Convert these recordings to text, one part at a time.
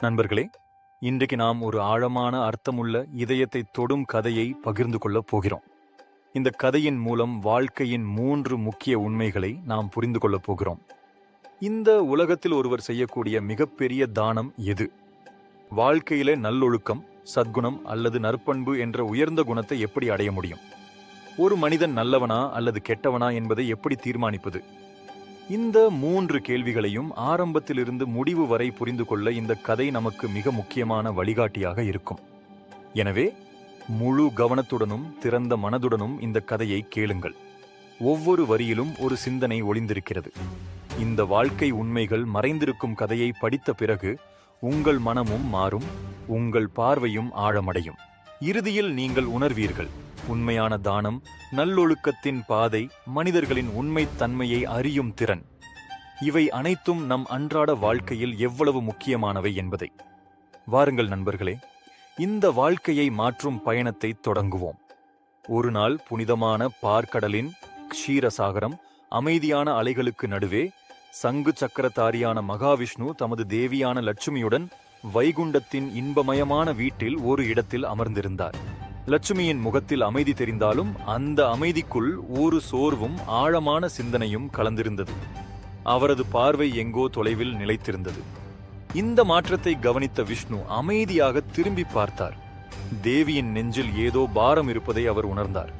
நண்பர்களே இன்றைக்கு நாம் ஒரு ஆழமான அர்த்தமுள்ள இதயத்தை தொடும் கதையை பகிர்ந்து கொள்ளப் போகிறோம். இந்த கதையின் மூலம் வாழ்க்கையின் மூன்று முக்கிய உண்மைகளை நாம் புரிந்து கொள்ளப் போகிறோம். இந்த உலகத்தில் ஒருவர் செய்யக்கூடிய மிகப்பெரிய தானம் எது? வாழ்க்கையில நல்லொழுக்கம் சத்குணம் அல்லது நற்பண்பு என்ற உயர்ந்த குணத்தை எப்படி அடைய முடியும்? ஒரு மனிதன் நல்லவனா அல்லது கெட்டவனா என்பதை எப்படி தீர்மானிப்பது? இந்த மூன்று கேள்விகளையும் ஆரம்பத்திலிருந்து முடிவு வரை புரிந்து கொள்ள இந்த கதை நமக்கு மிக முக்கியமான வழிகாட்டியாக இருக்கும். எனவே முழு கவனத்துடனும் திறந்த மனதுடனும் இந்த கதையை கேளுங்கள். ஒவ்வொரு வரியிலும் ஒரு சிந்தனை ஒளிந்திருக்கிறது. இந்த வாழ்க்கை உண்மைகள் மறைந்திருக்கும் கதையை படித்த பிறகு உங்கள் மனமும் மாறும் உங்கள் பார்வையும் ஆழமடையும். இறுதியில் நீங்கள் உணர்வீர்கள் உண்மையான தானம் நல்லொழுக்கத்தின் பாதை மனிதர்களின் உண்மைத் தன்மையை அறியும் திறன். இவை அனைத்தும் நம் அன்றாட வாழ்க்கையில் எவ்வளவு முக்கியமானவை என்பதை. வாருங்கள் நண்பர்களே இந்த வாழ்க்கையை மாற்றும் பயணத்தை தொடங்குவோம். ஒரு நாள் புனிதமான பார்க்கடலின் க்ஷீரசாகரம் அமைதியான அலைகளுக்கு நடுவே சங்கு சக்கரதாரியான மகாவிஷ்ணு தமது தேவியான லட்சுமியுடன் வைகுண்டத்தின் இன்பமயமான வீட்டில் ஒரு இடத்தில் அமர்ந்திருந்தார். லட்சுமியின் முகத்தில் அமைதி தெரிந்தாலும் அந்த அமைதிக்குள் ஒரு சோர்வும் ஆழமான சிந்தனையும் கலந்திருந்தது. அவரது பார்வை எங்கோ தொலைவில் நிலைத்திருந்தது. இந்த மாற்றத்தை கவனித்த விஷ்ணு அமைதியாக திரும்பி பார்த்தார். தேவியின் நெஞ்சில் ஏதோ பாரம் இருப்பதை அவர் உணர்ந்தார்.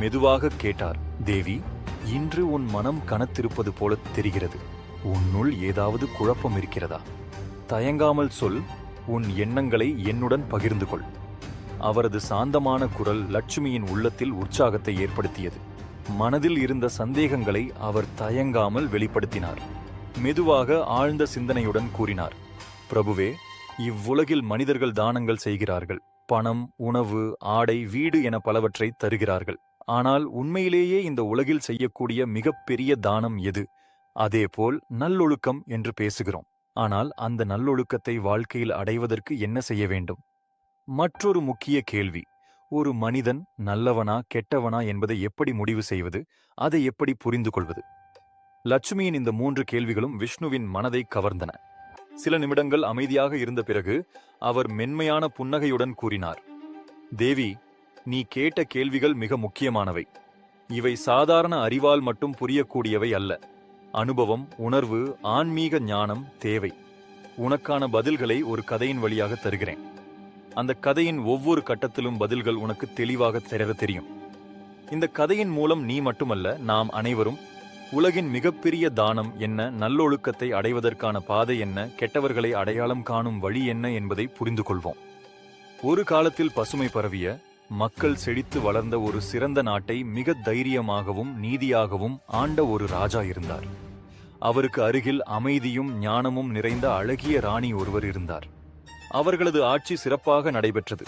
மெதுவாக கேட்டார் தேவி இன்று உன் மனம் கனத்திருப்பது போல தெரிகிறது. உன்னுள் ஏதாவது குழப்பம் இருக்கிறதா? தயங்காமல் சொல் உன் எண்ணங்களை என்னுடன் பகிர்ந்து கொள். அவரது சாந்தமான குரல் லட்சுமியின் உள்ளத்தில் உற்சாகத்தை ஏற்படுத்தியது. மனதில் இருந்த சந்தேகங்களை அவர் தயங்காமல் வெளிப்படுத்தினார். மெதுவாக ஆழ்ந்த சிந்தனையுடன் கூறினார். பிரபுவே இவ்வுலகில் மனிதர்கள் தானங்கள் செய்கிறார்கள். பணம் உணவு ஆடை வீடு என பலவற்றை தருகிறார்கள். ஆனால் உண்மையிலேயே இந்த உலகில் செய்யக்கூடிய மிகப்பெரிய தானம் எது? அதேபோல் நல்லொழுக்கம் என்று பேசுகிறோம். ஆனால் அந்த நல்லொழுக்கத்தை வாழ்க்கையில் அடைவதற்கு என்ன செய்ய வேண்டும்? மற்றொரு முக்கிய கேள்வி. ஒரு மனிதன் நல்லவனா கெட்டவனா என்பதை எப்படி முடிவு செய்வது? அதை எப்படி புரிந்து கொள்வது? லட்சுமியின் இந்த மூன்று கேள்விகளும் விஷ்ணுவின் மனதை கவர்ந்தன. சில நிமிடங்கள் அமைதியாக இருந்த பிறகு அவர் மென்மையான புன்னகையுடன் கூறினார். தேவி நீ கேட்ட கேள்விகள் மிக முக்கியமானவை. இவை சாதாரண அறிவால் மட்டும் புரியக்கூடியவை அல்ல. அனுபவம் உணர்வு ஆன்மீக ஞானம் தேவை. உனக்கான பதில்களை ஒரு கதையின் வழியாக தருகிறேன். அந்த கதையின் ஒவ்வொரு கட்டத்திலும் பதில்கள் உனக்கு தெளிவாக தெரிய தெரியும். இந்த கதையின் மூலம் நீ மட்டுமல்ல நாம் அனைவரும் உலகின் மிகப்பெரிய தானம் என்ன நல்லொழுக்கத்தை அடைவதற்கான பாதை என்ன கெட்டவர்களை அடையாளம் காணும் வழி என்ன என்பதை புரிந்து கொள்வோம். ஒரு காலத்தில் பசுமை பரவிய மக்கள் செழித்து வளர்ந்த ஒரு சிறந்த நாட்டை மிக தைரியமாகவும் நீதியாகவும் ஆண்ட ஒரு ராஜா இருந்தார். அவருக்கு அருகில் அமைதியும் ஞானமும் நிறைந்த அழகிய ராணி ஒருவர் இருந்தார். அவர்களது ஆட்சி சிறப்பாக நடைபெற்றது.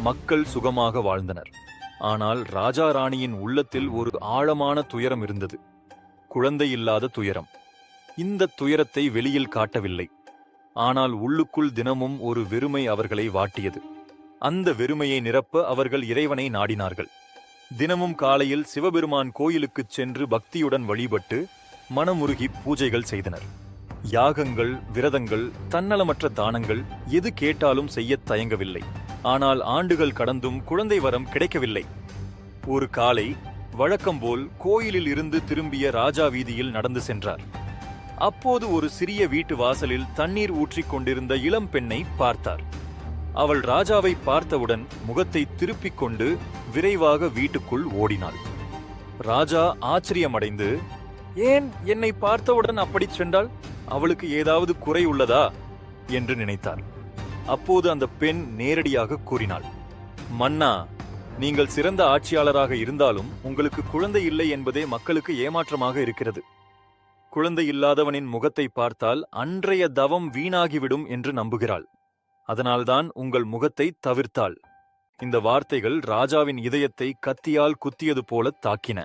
மக்கள் சுகமாக வாழ்ந்தனர். ஆனால் ராஜா ராணியின் உள்ளத்தில் ஒரு ஆழமான துயரம் இருந்தது. குழந்தை இல்லாத துயரம். இந்த துயரத்தை வெளியில் காட்டவில்லை. ஆனால் உள்ளுக்குள் தினமும் ஒரு வெறுமை அவர்களை வாட்டியது. அந்த வெறுமையை நிரப்ப அவர்கள் இறைவனை நாடினார்கள். தினமும் காலையில் சிவபெருமான் கோயிலுக்குச் சென்று பக்தியுடன் வழிபட்டு மனமுருகி பூஜைகள் செய்தனர். யாகங்கள் விரதங்கள் தன்னலமற்ற தானங்கள் எது கேட்டாலும் செய்யத் தயங்கவில்லை. ஆனால் ஆண்டுகள் கடந்தும் குழந்தை வரம் கிடைக்கவில்லை. ஒரு காலை வழக்கம்போல் கோயிலில் இருந்து திரும்பிய ராஜா வீதியில் நடந்து சென்றார். அப்போது ஒரு சிறிய வீட்டு வாசலில் தண்ணீர் ஊற்றிக் கொண்டிருந்த இளம் பெண்ணை பார்த்தார். அவள் ராஜாவை பார்த்தவுடன் முகத்தை திருப்பிக் கொண்டு விரைவாக வீட்டுக்குள் ஓடினாள். ராஜா ஆச்சரியமடைந்து ஏன் என்னை பார்த்தவுடன் அப்படிச் சென்றால் அவளுக்கு ஏதாவது குறை உள்ளதா? என்று நினைத்தார் அப்போது அந்த பெண் நேரடியாக கூறினாள். மன்னா நீங்கள் சிறந்த ஆட்சியாளராக இருந்தாலும் உங்களுக்கு குழந்தை இல்லை என்பதே மக்களுக்கு ஏமாற்றமாக இருக்கிறது. குழந்தை இல்லாதவனின் முகத்தை பார்த்தால் அன்றைய தவம் வீணாகிவிடும் என்று நம்புகிறாள். அதனால்தான் உங்கள் முகத்தை தவிர்த்தாள். இந்த வார்த்தைகள் ராஜாவின் இதயத்தை கத்தியால் குத்தியது போல தாக்கின.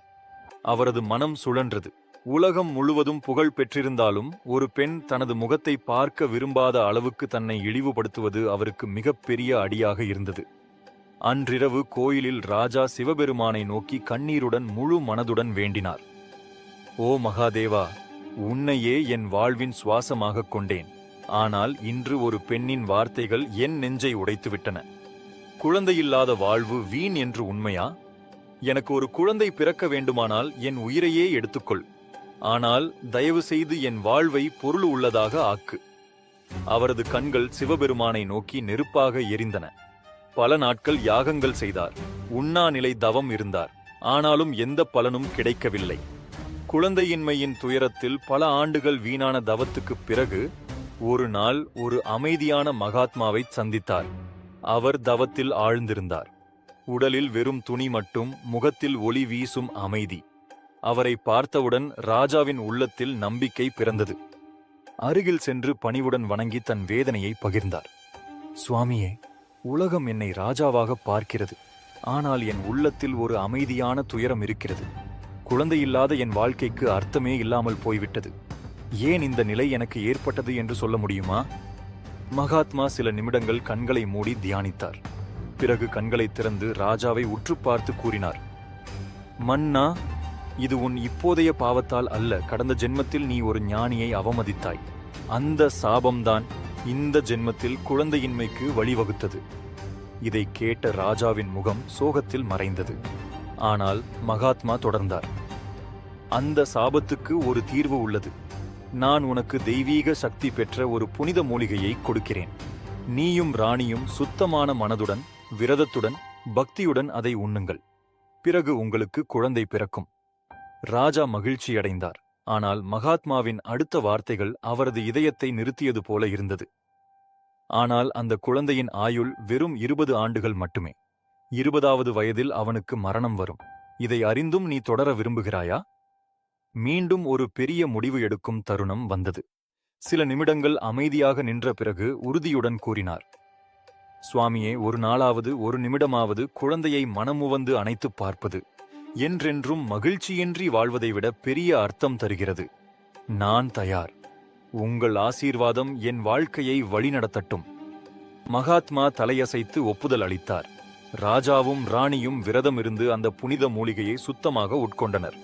அவரது மனம் சுழன்றது. உலகம் முழுவதும் புகழ் பெற்றிருந்தாலும் ஒரு பெண் தனது முகத்தை பார்க்க விரும்பாத அளவுக்கு தன்னை இழிவுபடுத்துவது அவருக்கு மிகப்பெரிய அடியாக இருந்தது. அன்றிரவு கோயிலில் ராஜா சிவபெருமானை நோக்கி கண்ணீருடன் முழு மனதுடன் வேண்டினார். ஓ மகாதேவா உன்னையே என் வாழ்வின் சுவாசமாகக் கொண்டேன். ஆனால் இன்று ஒரு பெண்ணின் வார்த்தைகள் என் நெஞ்சை உடைத்துவிட்டன. குழந்தையில்லாத வாழ்வு வீண் என்று உண்மையா? எனக்கு ஒரு குழந்தை பிறக்க வேண்டுமானால் என் உயிரையே எடுத்துக்கொள். ஆனால் தயவு செய்து என் வாழ்வை பொருள் உள்ளதாக ஆக்கு. அவரது கண்கள் சிவபெருமானை நோக்கி நெருப்பாக எரிந்தன. பல நாட்கள் யாகங்கள் செய்தார். உண்ணாநிலை தவம் இருந்தார். ஆனாலும் எந்த பலனும் கிடைக்கவில்லை. குழந்தையின்மையின் துயரத்தில் பல ஆண்டுகள் வீணான தவத்துக்குப் பிறகு ஒரு நாள் ஒரு அமைதியான மகாத்மாவை சந்தித்தார். அவர் தவத்தில் ஆழ்ந்திருந்தார். உடலில் வெறும் துணி மட்டும் முகத்தில் ஒளி வீசும் அமைதி. அவரை பார்த்தவுடன் ராஜாவின் உள்ளத்தில் நம்பிக்கை பிறந்தது. அருகில் சென்று பணிவுடன் வணங்கி தன் வேதனையை பகிர்ந்தார். சுவாமியே உலகம் என்னை ராஜாவாக பார்க்கிறது. ஆனால் என் உள்ளத்தில் ஒரு அமைதியான துயரம் இருக்கிறது. குழந்தையில்லாத என் வாழ்க்கைக்கு அர்த்தமே இல்லாமல் போய்விட்டது. ஏன் இந்த நிலை எனக்கு ஏற்பட்டது என்று சொல்ல முடியுமா? மகாத்மா சில நிமிடங்கள் கண்களை மூடி தியானித்தார். பிறகு கண்களை திறந்து ராஜாவை உற்று பார்த்து கூறினார். மன்னா இது உன் இப்போதைய பாவத்தால் அல்ல. கடந்த ஜென்மத்தில் நீ ஒரு ஞானியை அவமதித்தாய். அந்த சாபம்தான் இந்த ஜென்மத்தில் குழந்தையின்மைக்கு வழிவகுத்தது. இதை கேட்ட ராஜாவின் முகம் சோகத்தில் மறைந்தது. ஆனால் மகாத்மா தொடர்ந்தார். அந்த சாபத்துக்கு ஒரு தீர்வு உள்ளது. நான் உனக்கு தெய்வீக சக்தி பெற்ற ஒரு புனித மூலிகையை கொடுக்கிறேன். நீயும் ராணியும் சுத்தமான மனதுடன் விரதத்துடன் பக்தியுடன் அதை உண்ணுங்கள். பிறகு உங்களுக்கு குழந்தை பிறக்கும். ராஜா மகிழ்ச்சியடைந்தார். ஆனால் மகாத்மாவின் அடுத்த வார்த்தைகள் அவரது இதயத்தை நிறுத்தியது போல இருந்தது. ஆனால் அந்த குழந்தையின் ஆயுள் வெறும் இருபது ஆண்டுகள் மட்டுமே. இருபதாவது வயதில் அவனுக்கு மரணம் வரும். இதை அறிந்தும் நீ தொடர விரும்புகிறாயா? மீண்டும் ஒரு பெரிய முடிவு எடுக்கும் தருணம் வந்தது. சில நிமிடங்கள் அமைதியாக நின்ற பிறகு உறுதியுடன் கூறினார். சுவாமியே ஒரு நாளாவது ஒரு நிமிடமாவது குழந்தையை மனமுவந்து அணைத்துப் பார்ப்பது என்றென்றும் மகிழ்ச்சியின்றி வாழ்வதை விட பெரிய அர்த்தம் தருகிறது. நான் தயார். உங்கள் ஆசீர்வாதம் என் வாழ்க்கையை வழிநடத்தட்டும். மகாத்மா தலையசைத்து ஒப்புதல் அளித்தார். ராஜாவும் ராணியும் விரதமிருந்து அந்த புனித மூலிகையை சுத்தமாக உட்கொண்டனர்.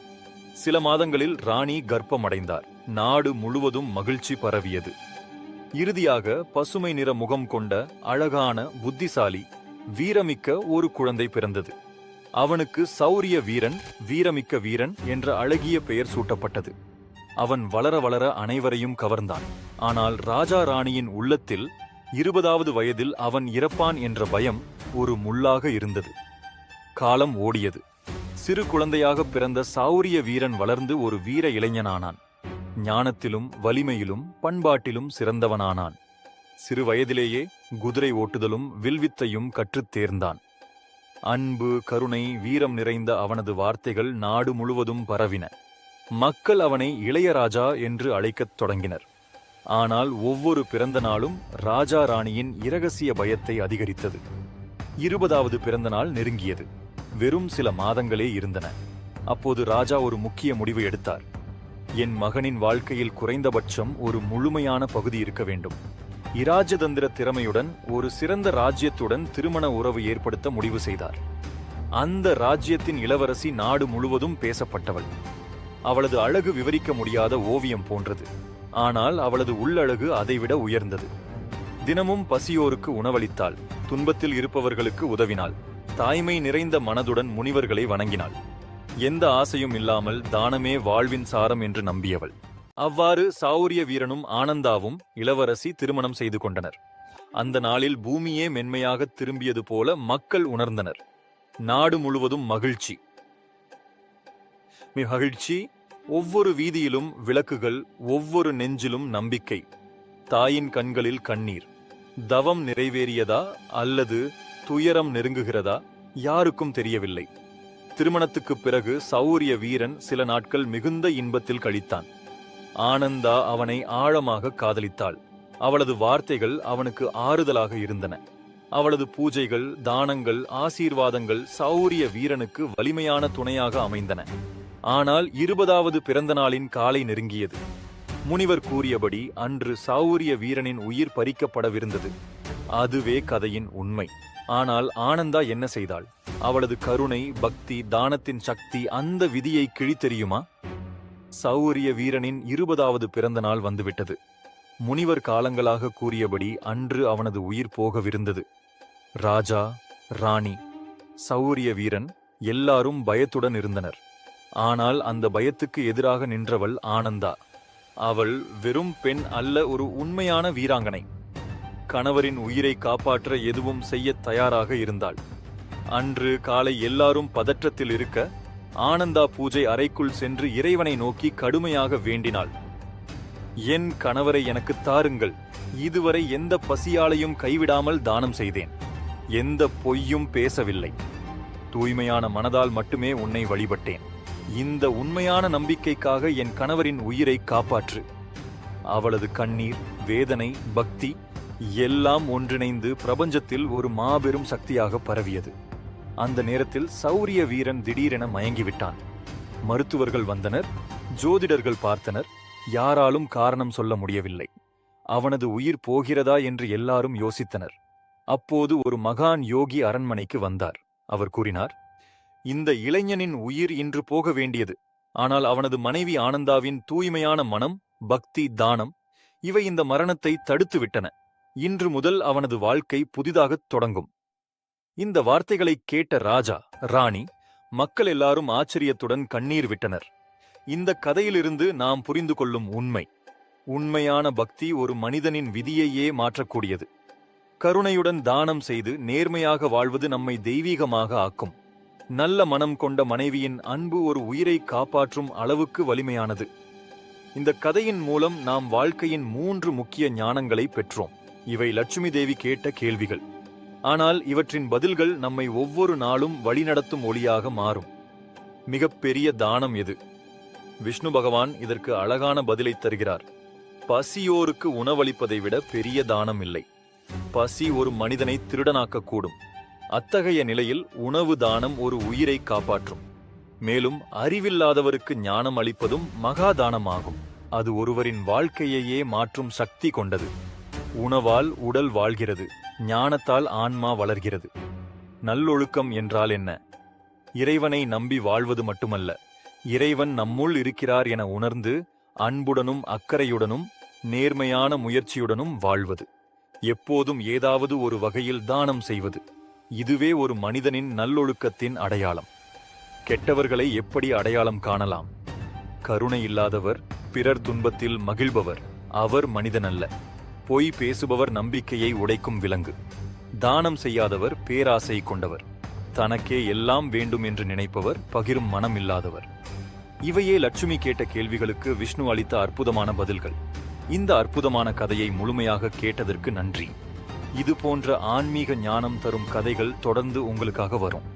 சில மாதங்களில் ராணி கர்ப்பமடைந்தார். நாடு முழுவதும் மகிழ்ச்சி பரவியது. இறுதியாக பசுமை நிற முகம் கொண்ட அழகான புத்திசாலி வீரமிக்க ஒரு குழந்தை பிறந்தது. அவனுக்கு சௌரிய வீரன் வீரமிக்க வீரன் என்ற அழகிய பெயர் சூட்டப்பட்டது. அவன் வளர வளர அனைவரையும் கவர்ந்தான். ஆனால் ராஜா ராணியின் உள்ளத்தில் இருபதாவது வயதில் அவன் இறப்பான் என்ற பயம் ஒரு முள்ளாக இருந்தது. காலம் ஓடியது. சிறு குழந்தையாக பிறந்த சௌரிய வீரன் வளர்ந்து ஒரு வீர இளைஞனானான். ஞானத்திலும் வலிமையிலும் பண்பாட்டிலும் சிறந்தவனானான். சிறு வயதிலேயே குதிரை ஓட்டுதலும் வில்வித்தையும் கற்றுத் தேர்ந்தான். அன்பு கருணை வீரம் நிறைந்த அவனது வார்த்தைகள் நாடு முழுவதும் பரவின. மக்கள் அவனை இளையராஜா என்று அழைக்கத் தொடங்கினர். ஆனால் ஒவ்வொரு பிறந்த நாளும் ராஜா ராணியின் இரகசிய பயத்தை அதிகரித்தது. இருபதாவது பிறந்த நாள் நெருங்கியது. வெறும் சில மாதங்களே இருந்தன. அப்போது ராஜா ஒரு முக்கிய முடிவு எடுத்தார். என் மகனின் வாழ்க்கையில் குறைந்தபட்சம் ஒரு முழுமையான பகுதி இருக்க வேண்டும். இராஜதந்திர திறமையுடன் ஒரு சிறந்த ராஜ்யத்துடன் திருமண உறவு ஏற்படுத்த முடிவு செய்தார். அந்த ராஜ்யத்தின் இளவரசி நாடு முழுவதும் பேசப்பட்டவள். அவளது அழகு விவரிக்க முடியாத ஓவியம் போன்றது. ஆனால் அவளது உள்ளழகு அதைவிட உயர்ந்தது. தினமும் பசியோருக்கு உணவளித்தாள். துன்பத்தில் இருப்பவர்களுக்கு உதவினாள். தாய்மை நிறைந்த மனதுடன் முனிவர்களை வணங்கினாள். எந்த ஆசையும் இல்லாமல் தானமே வாழ்வின் சாரம் என்று நம்பியவள். அவ்வாறு சௌரிய வீரனும் ஆனந்தாவும் இளவரசி திருமணம் செய்து கொண்டனர். அந்த நாளில் பூமியே மென்மையாக திரும்பியது போல மக்கள் உணர்ந்தனர். நாடு முழுவதும் மகிழ்ச்சி. மகிழ்ச்சி ஒவ்வொரு வீதியிலும் விளக்குகள் ஒவ்வொரு நெஞ்சிலும் நம்பிக்கை. தாயின் கண்களில் கண்ணீர். தவம் நிறைவேறியதா அல்லது துயரம் நெருங்குகிறதா யாருக்கும் தெரியவில்லை. திருமணத்துக்குப் பிறகு சௌரிய வீரன் சில நாட்கள் மிகுந்த இன்பத்தில் கழித்தான். ஆனந்தா அவனை ஆழமாக காதலித்தாள். அவளது வார்த்தைகள் அவனுக்கு ஆறுதலாக இருந்தன. அவளது பூஜைகள் தானங்கள் ஆசீர்வாதங்கள் சௌரிய வீரனுக்கு வலிமையான துணையாக அமைந்தன. ஆனால் இருபதாவது பிறந்த நாளின் காலை நெருங்கியது. முனிவர் கூறியபடி அன்று சௌரிய வீரனின் உயிர் பறிக்கப்படவிருந்தது. அதுவே கதையின் உண்மை. ஆனால் ஆனந்தா என்ன செய்தாள்? அவளது கருணை பக்தி தானத்தின் சக்தி அந்த விதியை கிழித்தெறியுமா சௌரிய வீரனின் இருபதாவது பிறந்த நாள் வந்துவிட்டது. முனிவர் காலங்களாக கூறியபடி அன்று அவனது உயிர் போகவிருந்தது. ராஜா ராணி சௌரிய வீரன் எல்லாரும் பயத்துடன் இருந்தனர். ஆனால் அந்த பயத்துக்கு எதிராக நின்றவள் ஆனந்தா. அவள் வெறும் பெண் அல்ல ஒரு உண்மையான வீராங்கனை. கணவரின் உயிரை காப்பாற்ற எதுவும் செய்ய தயாராக இருந்தாள். அன்று காலை எல்லாரும் பதற்றத்தில் இருக்க ஆனந்தா பூஜை அறைக்குள் சென்று இறைவனை நோக்கி கடுமையாக வேண்டினாள். என் கணவரை எனக்கு தாருங்கள். இதுவரை எந்த பசியாலையும் கைவிடாமல் தானம் செய்தேன். எந்த பொய்யும் பேசவில்லை. தூய்மையான மனதால் மட்டுமே உன்னை வழிபட்டேன். இந்த உண்மையான நம்பிக்கைக்காக என் கணவரின் உயிரை காப்பாற்று. அவளது கண்ணீர் வேதனை பக்தி எல்லாம் ஒன்றிணைந்து பிரபஞ்சத்தில் ஒரு மாபெரும் சக்தியாக பரவியது. அந்த நேரத்தில் சௌரிய வீரன் திடீரென மயங்கிவிட்டான். மருத்துவர்கள் வந்தனர் ஜோதிடர்கள் பார்த்தனர் யாராலும் காரணம் சொல்ல முடியவில்லை. அவனது உயிர் போகிறதா என்று எல்லாரும் யோசித்தனர். அப்போது ஒரு மகான் யோகி அரண்மனைக்கு வந்தார். அவர் கூறினார் இந்த இளைஞனின் உயிர் இன்று போக வேண்டியது. ஆனால் அவனது மனைவி ஆனந்தாவின் தூய்மையான மனம் பக்தி தானம் இவை இந்த மரணத்தை தடுத்துவிட்டன. இன்று முதல் அவனது வாழ்க்கை புதிதாகத் தொடங்கும். இந்த வார்த்தைகளைக் கேட்ட ராஜா ராணி மக்கள் எல்லாரும் ஆச்சரியத்துடன் கண்ணீர் விட்டனர். இந்த கதையிலிருந்து நாம் புரிந்து கொள்ளும் உண்மை. உண்மையான பக்தி ஒரு மனிதனின் விதியையே மாற்றக்கூடியது. கருணையுடன் தானம் செய்து நேர்மையாக வாழ்வது நம்மை தெய்வீகமாக ஆக்கும். நல்ல மனம் கொண்ட மனைவியின் அன்பு ஒரு உயிரை காப்பாற்றும் அளவுக்கு வலிமையானது. இந்த கதையின் மூலம் நாம் வாழ்க்கையின் மூன்று முக்கிய ஞானங்களை பெற்றோம். இவை லட்சுமி தேவி கேட்ட கேள்விகள். ஆனால் இவற்றின் பதில்கள் நம்மை ஒவ்வொரு நாளும் வழிநடத்தும் ஒளியாக மாறும். மிகப்பெரிய தானம் எது? விஷ்ணு பகவான் இதற்கு அழகான பதிலை தருகிறார். பசியோருக்கு உணவளிப்பதை விட பெரிய தானம் இல்லை. பசி ஒரு மனிதனை திருடனாக்கக்கூடும். அத்தகைய நிலையில் உணவு தானம் ஒரு உயிரை காப்பாற்றும். மேலும் அறிவில்லாதவருக்கு ஞானம் அளிப்பதும் மகாதானமாகும் அது ஒருவரின் வாழ்க்கையையே மாற்றும் சக்தி கொண்டது. உணவால் உடல் வாழ்கிறது. ஞானத்தால் ஆன்மா வளர்கிறது. நல்லொழுக்கம் என்றால் என்ன? இறைவனை நம்பி வாழ்வது மட்டுமல்ல இறைவன் நம்முள் இருக்கிறார் என உணர்ந்து அன்புடனும் அக்கறையுடனும் நேர்மையான முயற்சியுடனும் வாழ்வது. எப்போதும் ஏதாவது ஒரு வகையில் தானம் செய்வது. இதுவே ஒரு மனிதனின் நல்லொழுக்கத்தின் அடையாளம். கெட்டவர்களை எப்படி அடையாளம் காணலாம்? கருணை இல்லாதவர் பிறர் துன்பத்தில் மகிழ்பவர் அவர் மனிதனல்ல. பொய் பேசுபவர் நம்பிக்கையை உடைக்கும் விலங்கு. தானம் செய்யாதவர் பேராசை கொண்டவர். தனக்கே எல்லாம் வேண்டும் என்று நினைப்பவர் பகிரும் மனம் இல்லாதவர். இவையே லட்சுமி கேட்ட கேள்விகளுக்கு விஷ்ணு அளித்த அற்புதமான பதில்கள். இந்த அற்புதமான கதையை முழுமையாக கேட்டதற்கு நன்றி. இது போன்ற ஆன்மீக ஞானம் தரும் கதைகள் தொடர்ந்து உங்களுக்காக வரும்.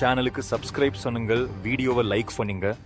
சேனலுக்கு சப்ஸ்கிரைப் பண்ணுங்கள் வீடியோவை லைக் பண்ணுங்க.